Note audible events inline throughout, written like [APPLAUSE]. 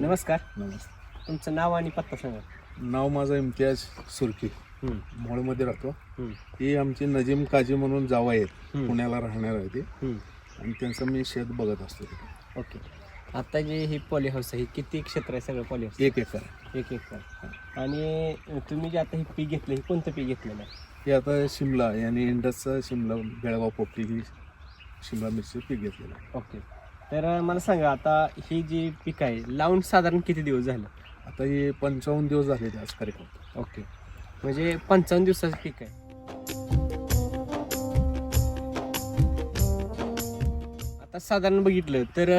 नमस्कार. नमस्ते तुमचं नाव आणि पत्ता सांगा. नाव माझं इम्तियाज सुरकी. हम्म, मोळमध्ये राहतो. हम्म, ही आमची नजीम काजी म्हणून जावा आहेत. हम्म. पुण्याला राहणार आहे ते. हम्म. आणि त्यांचं मी शेत बघत असतो तिथे. ओके. आता जे ही पॉली हाऊस आहे ही किती क्षेत्र आहे सगळं पॉली हाऊस एक एकर. आहे. एक एकर. आणि तुम्ही जे आता हे पीक घेतलं हे कोणतं पीक घेतलेलं आहे? हे आता शिमला याने इंडसचं शिमला बेळगाव पोपटी ही शिमला मिरची पीक घेतलेलं आहे. ओके. तर मला सांगा आता ही जी पीक आहे लावून साधारण किती दिवस झालं? आता हे पंचावन्न दिवस झाले ते आज कार्यक्रम. ओके. म्हणजे पंचावन्न दिवसाचं पीक आहे. आता साधारण बघितलं तर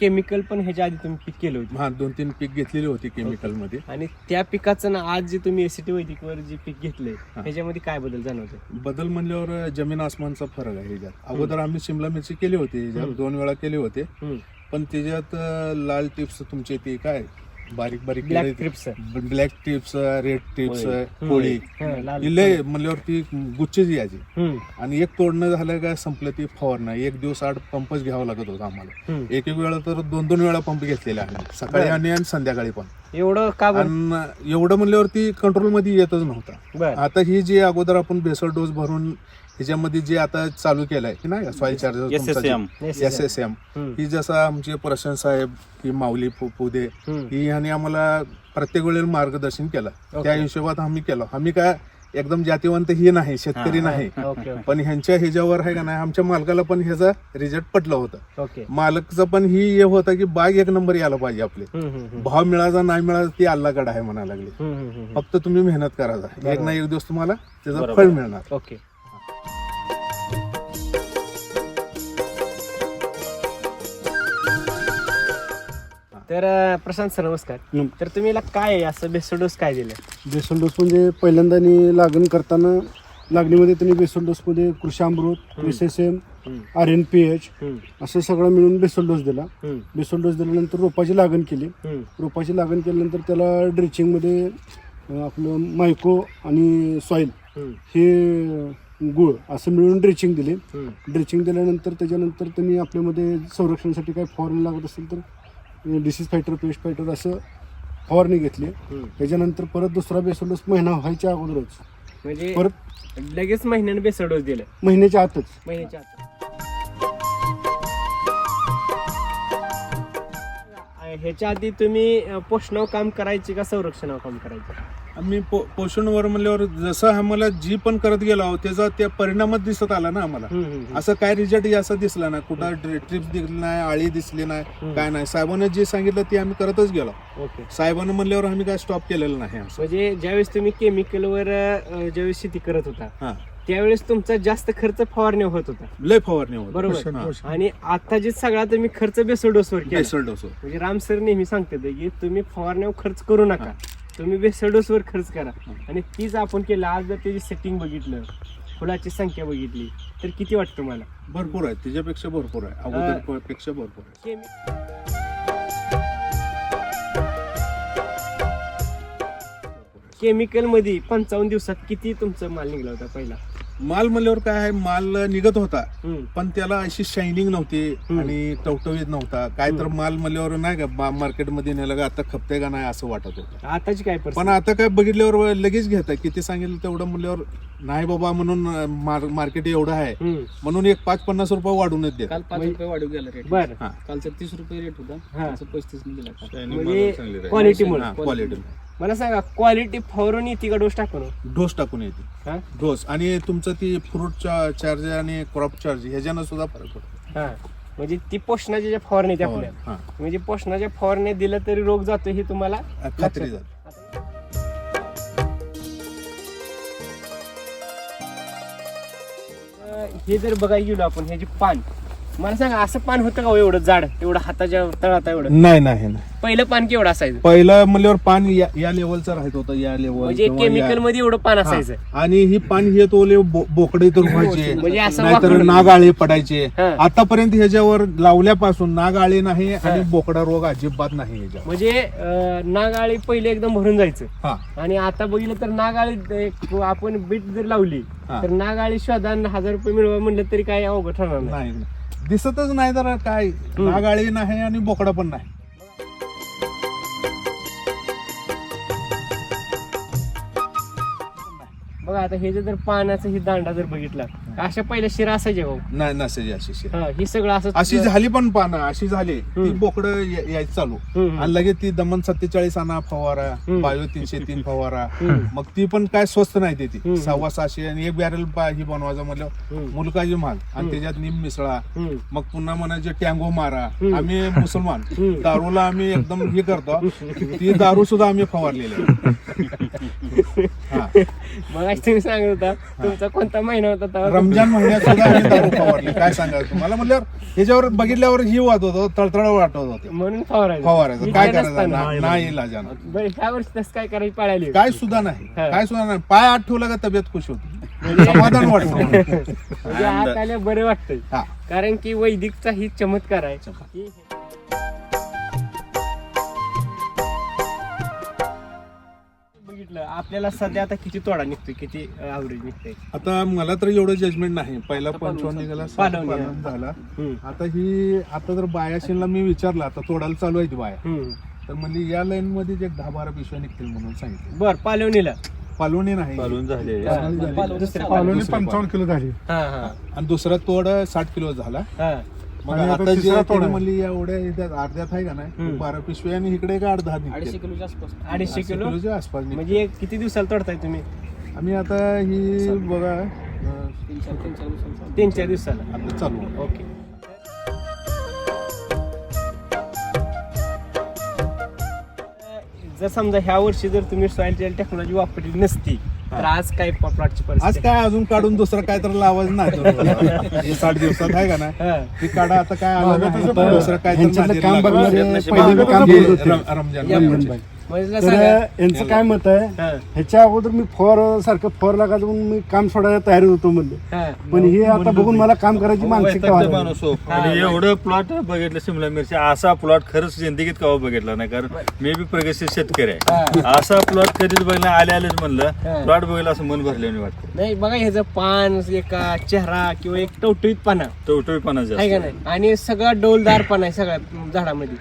केमिकल पण ह्याच्या आधी तुम्ही पीक केलं होतं. हा दोन तीन पीक घेतलेली होती केमिकलमध्ये आणि त्या पिकाचं ना आज जे तुम्ही एसीटी वैदिकवर जे पीक घेतलंय. ह्याच्यामध्ये काय बदल जाणवतो बदल म्हणल्यावर जमीन आसमानचा फरक आहे ह्याच्यात. अगोदर आम्ही शिमला मिरची केली होती ह्याच्यात. दोन वेळा केले होते. पण त्याच्यात लाल टिप्स तुमचे ते काय? बारीक बारीक black trips black tips red tips. कोळी ही लय म्हणल्यावर ती गुच्छीच यायची आणि एक तोडणं झालं काय संपलं ती फवारणं एक दिवस आठ पंपच घ्यावा लागत होता आम्हाला. एक एक वेळा तर दोन दोन वेळा पंप घेतलेले आहे सकाळी. आणि आणि संध्याकाळी पण. एवढं का एवढं म्हणल्यावर ती कंट्रोलमध्ये येतच नव्हता. आता ही जी अगोदर आपण बेसल डोस भरून ह्याच्यामध्ये जे आता चालू केलंय की नाही? Soil charger. S S M ही जसं आमचे प्रशांत साहेब ही माऊली पु- पुदे. ही ह्याने आम्हाला प्रत्येक वेळेला मार्गदर्शन केलं. त्या हिशोबात आम्ही केलं. आम्ही काय एकदम जातीवंत ही नाही शेतकरी हा, नाही. पण ह्यांच्या ह्याच्यावर आहे का नाही आमच्या मालकाला पण ह्याचा रिझल्ट पटलं होतं. मालकचं पण ही हे होतं की बाग एक नंबर यायला पाहिजे आपले. भाव मिळायचा नाही मिळाला ती अल्लाकडे आहे म्हणायला लागले. फक्त तुम्ही मेहनत करायचा एक. ना एक दिवस तुम्हाला त्याचं. फळ मिळणार. तर अं, प्रशांत सर नमस्कार. नम- तर तुम्ही याला काय आहे? असं बेस्ट डोस काय दिलं बेसल डोस म्हणजे पहिल्यांदा लागण करताना लागणीमध्ये त्यांनी बेसल डोसमध्ये कृषी अमृत. S S M R N P H असं सगळं मिळून बेसल डोस दिला. बेसल डोस दिल्यानंतर रोपाची लागण केली. रोपाची लागण केल्यानंतर त्याला ड्रिचिंगमध्ये अं, आपलं मायको आणि सॉईल हम्म, हे गुळ असं मिळून ड्रिचिंग दिली. ड्रिचिंग दिल्यानंतर त्याच्यानंतर त्यांनी आपल्यामध्ये संरक्षणासाठी काय फवारणी लागत असेल तर डिसीज फायटर पेस्ट फायटर असं फवारणी घेतली. त्याच्यानंतर परत दुसरा बेसल डोस महिना व्हायच्या अगोदरच. म्हणजे परत लगेच महिन्याने बेस्ट डोस दिलं. महिन्याच्या आतच. महिन्याच्या आत ह्याच्या आधी तुम्ही अं, पोषणावर काम करायचे का संरक्षणावर काम करायचे? आम्ही पो- पोषणवर म्हणल्यावर जसं आम्हाला जी पण करत गेलो त्याचा त्या परिणामच दिसत आला ना आम्हाला. असं काय रिझल्ट असं दिसला ना कुठं ट्रिप दिसली नाही आळी दिसली नाही. काय नाही. साहेबांना जे सांगितलं ते आम्ही करतच गेलो. साहेबांना म्हणल्यावर आम्ही काय स्टॉप केलेलं नाही म्हणजे ज्यावेळेस तुम्ही केमिकलवर ज्यावेळेस शेती करत होता त्यावेळेस तुमचा जास्त खर्च फवारणी होत होता. लय फवारणी होत बरोबर. आणि आता जे सगळा तुम्ही खर्च बेसो डोसवर केला. बेसल डोस म्हणजे राम सर नेहमी सांगतात की तुम्ही फवारण्यावर खर्च करू नका. तुम्ही बेसो डोसवर खर्च करा. आणि तीच आपण केलं आज जर त्याची सेटिंग बघितलं फुलाची संख्या बघितली तर किती वाटतं मला भरपूर आहे. त्याच्यापेक्षा भरपूर आहे. अगोदरपेक्षा भरपूर आहे. केमि- केमिकलमध्ये पंचावन्न दिवसात किती तुमचा माल निघला होता पहिला? माल म्हणल्यावर काय आहे माल निघत होता पण त्याला अशी शायनिंग नव्हती. आणि टवटवीत नव्हता. काय तर माल म्हणल्यावर नाही का मार्केटमध्ये नेलं का आता खपते का नाही असं वाटत होतं. आताची काय पण आता काय बघितल्यावर लगेच घेत किती सांगितलं तेवढं म्हणल्यावर नाही बाबा म्हणून मार्केट एवढं आहे. हम्म, म्हणून एक पाच पन्नास रुपये वाढूनच देत काल पाच म्हणजे- रुपये वाढू गेला रेट बरं. हा. कालचा तीस रुपये रेट होता. हा. कालचा पस्तीस ने दिला काल. म्हणजे क्वालिटी मला सांगा क्वालिटी फवारून येते का डोस टाकून? डोस टाकून येते. हा? डोस. आणि तुमचं ती फ्रूट चार्ज आणि क्रॉप चार्ज ह्याच्यानं सुद्धा फरक पडतो. हा. म्हणजे ती पोषणाच्या ज्या फवारणी आहेत आपल्या. हा. म्हणजे पोषणाच्या फवारणी दिलं तरी रोग जातो हे तुम्हाला खात्री लक्षात- झाली. हे जर बघायला गेलो आपण ह्याची पान मला सांगा असं पान होतं का हो एवढं जाड? एवढं हाताच्या तळात एवढं? नाही नाही नाही. पहिलं पान केवढं असायचं? पहिलं म्हणल्यावर पान या या लेवलचं राहत होतं या लेवल म्हणजे केमिकलमध्ये एवढं पान असायचं. आणि ही पान हे तोले बो- बोकडे तर व्हायचे [LAUGHS] म्हणजे असं नाहीतर वाकडं- नागाळे पडायचे. हा. आतापर्यंत ह्याच्यावर लावल्यापासून नागाळे नाही आणि बोकडा रोग अजिबात नाही ह्याच्यावर. म्हणजे अं, नागाळी पहिले एकदम भरून जायचं. हा. आणि आता बघितलं तर नागाळी एक आपण बीट जर लावली हा. तर नागाळी शोधान हजार रुपये मिळवा म्हणलं तरी काय अवघड ठरणार नाही नाही. दिसतच नाही तर काय. नागाळी नाही आणि बोकडा पण नाही. बघा आता हे जे जर पाण्याचं हे दांडा जर बघितला अशा पहिल्या शिरा असायच्या भाऊ नाही नसेल अशी शेत. हा ही सगळं असं अशी झाली पण पानं अशी झाली ती हम्म. बोकडं यायची चालू हम्म. आणि लगेच ती दमन सत्तेचाळीस आणा फवारा हम्म. बायो तीनशे तीन फवारा हम्म. मग ती पण काय स्वस्त नाही ती हम्म. सव्वा सहाशे आणि एक बॅरल ही बनवायचं म्हणलं हम्म. मुलकाची माल आणि. त्याच्यात निम मिसळा हम्म. मग पुन्हा म्हणायचे टँगो मारा हम्म. आम्ही मुसलमान [LAUGHS] हम्म. दारूला आम्ही एकदम हे करतो ती दारू सुद्धा आम्ही फवारलेली आहे. [LAUGHS] हा. मग तुम्ही सांगत होता तुमचा कोणता महिना होता तेव्हा? रमजान महिन्यात सुद्धा आम्ही दारू फवारली काय सांगायचं तुम्हाला? म्हणल्यावर ह्याच्यावर बघितल्यावर ही वाटत होतं तळतळ वाटत होते म्हणून फवारायचं फवारायचं काय करायचं. ना- नाही इलाजानं बरं ह्या वर्षी तसं काय करायची पाळायली काय सुद्धा नाही. काय सुद्धा नाही. पाय आत ठेवला का तब्येत खुश होती? समाधान वाटतं. म्हणजे आत आल्या बरं वाटतंय. हा. कारण की वैदिकचा ही चमत्कार आहे. आपल्याला सध्या आता किती तोडा निघतोय किती ऍव्हरेज निघतोय? आता मला तर एवढं जजमेंट नाही. पहिला पंचावन्न निघाला झाला. हम्म. आता ही आता जर बायाशीला मी विचारलं आता तोडायला चालू आहे बाया. हम्म. तर म्हणजे या लाईन मध्ये एक दहा बारा पिशव्या निघतील म्हणून सांगितलं. बर पालवणीला. पालवणी नाही. झाले हा. पालवण दुसऱ्या पंचावन्न किलो झाली. हा हा. आणि दुसरा तोड साठ किलो झाला. हा. मग आणि आता आता जे तिसरा तोडा. त्यांनी आहे. म्हणली एवढ्या ह्याच्यात अर्ध्यात आहे का नाही? हम्म. बारा पिशव्या आणि इकडे का अर्धा अडीचशे किलोच्या आसपास. अडीचशे किलो? किलोच्या आसपास निघतील. म्हणजे एक किती दिवसाला तोडताय तुम्ही? आम्ही आता ही बघा अं, तीन चार तीन चार दिवसांचा तीन चार दिवसाला. आता चालू. ओके. जर समजा ह्या वर्षी जर तुम्ही सॉइल जेल टेक्नॉलॉजी वापरली नसती तर आज काय प्लॉटची आज परिस्थिती काय अजून काढून दुसरं काय तर लावायचं नाही साठ दिवसात आहे का हा. ती काढा आता काय आलं नाही, दुसरं काय तर ह्यांच्यातलं नादीला काम लागलं. बघणारे नशीब पहिले बी काम हे करत होते रम- रमजान. म्हणजे तर सांगा. यांचं काय मत आहे? हा, ह्याच्या अगोदर मी फॉर सारखं फॉर लागायचं म्हणून मी काम सोडायला तयार होतो म्हणलं. हा. पण हे आता बघून मला काम करायची मानसिकता वैतागतं व्हायला माणूस हो. आणि एवढं प्लॉट बघितलं शिमला मिरची असा प्लॉट खरंच जिंदगीत कवा बघितला नाही कारण मी बी प्रगतशील शेतकरी आहे. असा प्लॉट कधीच बघला आले आलेच. म्हणलं. प्लॉट बघायला असं मन भरल्याने वाटतं. नाही बघा ह्याचं पान एका चेहरा किंवा एक टवटवीत पाना टवटवीपणा आहे का जास्त. नाही? आणि सगळा डोलदार पान आहे सगळ्या झाडामध्ये.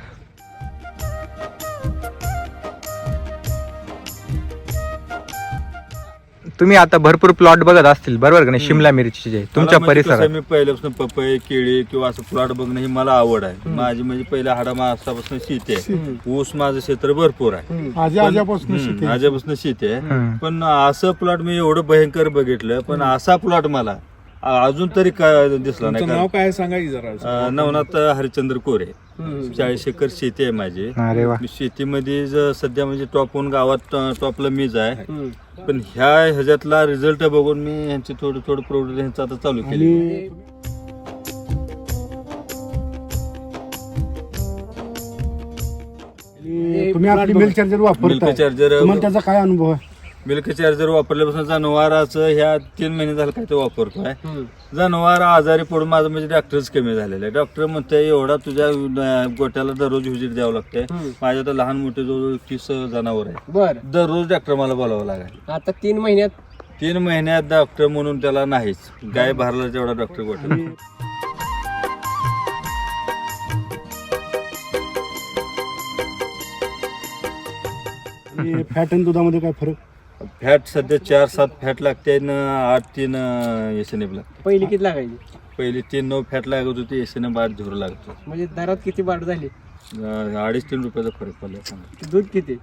तुम्ही आता भरपूर प्लॉट बघत असतील बरोबर का नाही? शिमला मिरचीचे तुमच्या मला म्हणजे कसं परिसरात मी पहिल्यापासून पपई केळी किंवा असं प्लॉट बघणं ही मला आवड आहे. माझी म्हणजे पहिल्या हाडा मासापासून शेती आहे. ऊस माझं क्षेत्र भरपूर आहे. आजी पण- आजापासून हम्म, आजपासून शेती आहे. पण असं प्लॉट मी एवढं भयंकर बघितलं पण असा प्लॉट मला अजून तरी काय दिसला नाही तुमचं नाव कारण, काय आहे? सांगा की जरा. अ, नवनाथ हरिचंद्र कोरे. चाळीस एकर शेती आहे माझी. अरे वा. मी शेतीमध्ये ज- सध्या म्हणजे टॉप वन गावात अ, टॉपला मीच आहे. पण ह्या ह्याच्यातला रिझल्ट बघून मी ह्यांची थोडं थोडं प्रोडक्ट ह्यांचं आता चालू केली. आणि आणि तुम्ही आपली मिल्क चार्जर मिल्क वापरता चार्जर तुम्हाला त्याचा काय अनुभव आहे? मिल्क चार्जर वापरल्यापासून जनावराचं ह्या तीन महिने झालं काय ते वापरतोय. जनावर आजारी पडून माझं म्हणजे डॉक्टरच कमी झालेलं. आहे डॉक्टर म्हणते एवढा तुझ्या गोट्याला दररोज व्हिजिट द्यावं लागतंय. माझ्या तर लहान मोठे जवळ तीस जनावर आहे बर. दररोज डॉक्टर मला बोलावं लागेल. आता तीन महिन्यात? तीन महिन्यात डॉक्टर म्हणून त्याला नाहीच. गाय भरला तेवढा डॉक्टर आणि फॅट आणि दुधामध्ये काय फरक? फॅट सध्या चार सात फॅट लागते आणि आठ तीन एस एन लागते पहिली किती लागायची पहिली तीन नऊ फॅट लागत होती एस एन आठ झिरो लागत. म्हणजे दरात किती वाढ झाली अं, अडीच तीन रुपयाचा फरक पडला चांगला. दूध किती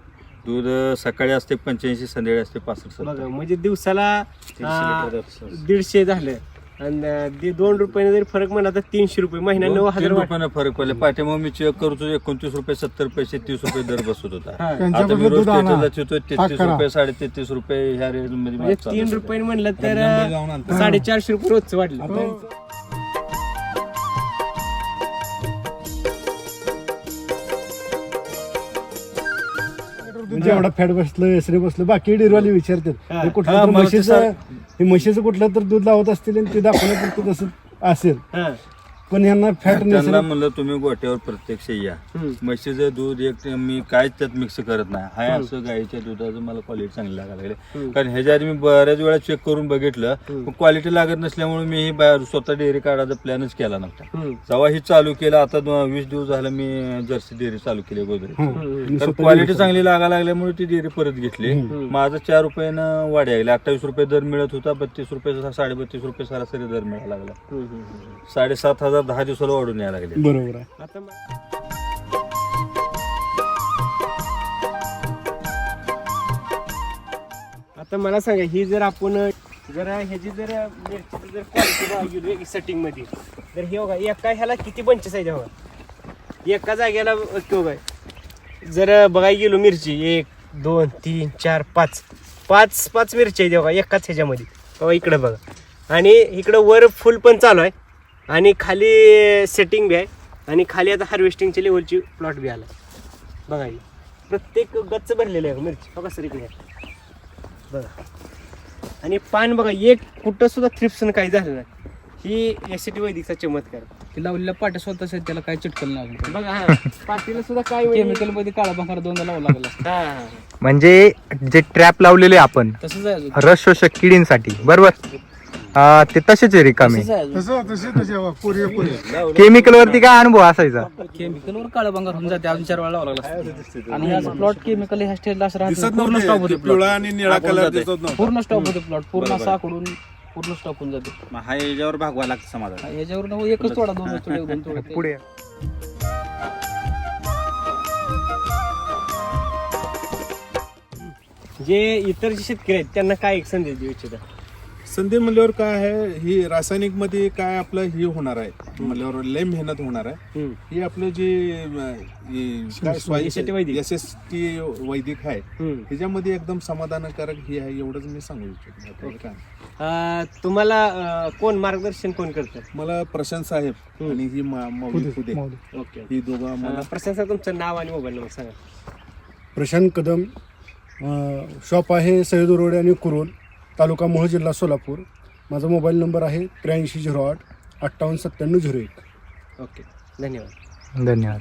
दूध अं, सकाळी असते पंच्याऐंशी संध्याकाळी असते पासष्ट बघा. म्हणजे दिवसाला. दीडशे झालं आणि दोन रुपयाने जरी फरक म्हणला तर तीनशे रुपये महिना नऊ हजार तीन वाट- रुपयानं फरक पडला पाठीमाग मी चेक करतो एकोणतीस रुपये सत्तर पैसे तीस रुपये दर बसत होता हा. आता मी रोज दूध आणा. पेट्रोलला चिवतोय तेहतीस करा. रुपये साडे तेहतीस रुपये ह्या रेटमध्ये म्हणजे तीन रुपये म्हणलं तर. साडेचारशे रुपये रोजचं वाढलं म्हणजे एवढा फॅट बसलं एसरे बसलं बाकी डेअरीवाले विचारतात हा. कुठलं हा, तर म्हशीचं हे म्हशीचं कुठलं तर दूध लावत असतील आणि ते दाखवण्यापुरतं तसं असेल हा. पण ह्यांना फॅट त्यांना म्हणलं तुम्ही गोट्यावर प्रत्यक्ष या. म्हशीचं दूध एक मी काहीच त्यात मिक्स करत नाही. हाय असं गाईच्या दुधाचं मला क्वालिटी चांगली लागायला लागली. कारण ह्याच्या आधी मी बऱ्याच वेळा चेक करून बघितलं क्वालिटी लागत नसल्यामुळे मी ही बाहेर स्वतः डेअरी काढायचा प्लॅनच केला नव्हता. जेव्हा ही चालू केलं आता वीस दिवस झालं मी जर्सी डेअरी चालू केली गोदरी हम्म. तर क्वालिटी चांगली लागायला लागल्यामुळे ती डेअरी परत घेतली. माझं चार रुपयानं वाढ गेली अठ्ठावीस रुपये दर मिळत होता बत्तीस रुपये साडेबत्तीस रुपये सरासरी दर मिळायला लागला. साडेसात हजार दहा दिवसाला वाढून यायला लागले. बरोबर आहे. आता म- आता मला सांगा ही जर आपण जर ह्याची जर मिरचीची जर क्वालिटी बघितली सेटिंगमध्ये तर हे बघा एका ह्याला किती पंचेस आहे बघा. एका जागेला किंवा काय जर बघायला गेलो मिरची एक दोन तीन चार पाच. पाच पाच मिरची आहे बघा एकाच ह्याच्यामध्ये. बघा इकडं बघा. आणि इकडं वर फुल पण चालू आहे. आणि खाली सेटिंग बी आहे. आणि खाली आता हार्वेस्टिंगच्या लेवलची प्लॉट बी आला. बघा ही. प्रत्येक गच्च भरलेलं आहे मिरची. बघा सर इकडे. बघा. आणि पान बघा एक कुठं सुद्धा थ्रिप्सन काही झालं नाही. ही एस टी वैदिकचा चमत्कार. ते लावलेल्या पाट्या स्वतःच आहेत त्याला काय चिटकल नाही बघा हा. पाटीला सुद्धा काय केमिकलमध्ये काळा भांगार दोनदा लावा लागला. हा, हा, हा. म्हणजे जे ट्रॅप लावलेले आपण तसंच आहे अजून. रस शोषक किडींसाठी. बरोबर? अं, ते तसेच आहे रिकामे. तसं केमिकल वरती काय अनुभव असायचा? केमिकलवर काळा भांगार होऊन जाते अजून चार वेळा लावा लागला आणि ह्याचा प्लॉट केमिकल ह्या स्टेजला असं राहत. नाही. पूर्ण स्टॉप होते ते पिवळा प्लॉट आणि निळा कलर दिसत नव्हता. पूर्ण स्टॉप होते प्लॉट पूर्ण असं आकडून पूर्ण स्टॉप होऊन जाते. हा याच्यावर भागवा लागतं समाधान. ह्याच्यावर न एकच तोडा दोन तोडे दोन तोडे. पुढे. जे इतर जे शेतकरी आहेत त्यांना काय एक संदेश देऊ इच्छिता? संधी म्हणल्यावर काय आहे? ही रासायनिकमध्ये काय आपलं हे होणार आहे? म्हणल्यावर लय मेहनत होणार आहे. ही आपलं जे. एस एस टी वैदिक. आहे. हम्म. ह्याच्यामध्ये एकदम समाधानकारक हे आहे एवढंच मी सांगू इच्छितो. तुम्हाला कोण मार्गदर्शन कोण करतं? मला प्रशांत साहेब आणि ही ओके. ही दोघं मला प्रशांत सर तुमचं नाव आणि मोबाईल नंबर सांगा. प्रशांत कदम शॉप आहे सह्याद रोड आणि कुरोल. तालुका मोह जिल्हा सोलापूर. माझा मोबाईल नंबर आहे त्र्याऐंशी झिरो आठ अठ्ठावन्न सत्त्याण्णव झिरो एक. ओके धन्यवाद. धन्यवाद.